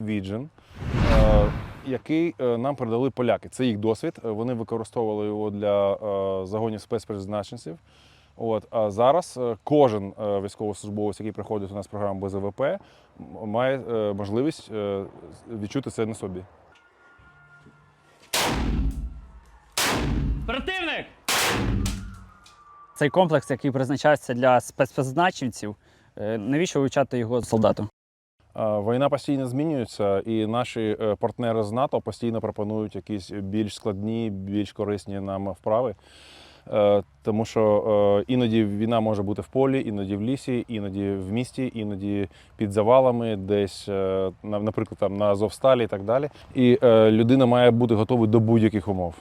Vision, е, який е, нам передали поляки. Це їх досвід. Е, Вони використовували його для загонів спецпризначенців. От, а зараз кожен військовослужбовець, який приходить у нас в програму БЗВП, має можливість відчути це на собі. Противник! Цей комплекс, який призначається для спецпризначенців, навіщо вивчати його солдату? Війна постійно змінюється, і наші е, партнери з НАТО постійно пропонують якісь більш складні, більш корисні нам вправи. Е, Тому що е, іноді війна може бути в полі, іноді в лісі, іноді в місті, іноді під завалами, десь, на- наприклад, там на Азовсталі і так далі. І людина має бути готова до будь-яких умов.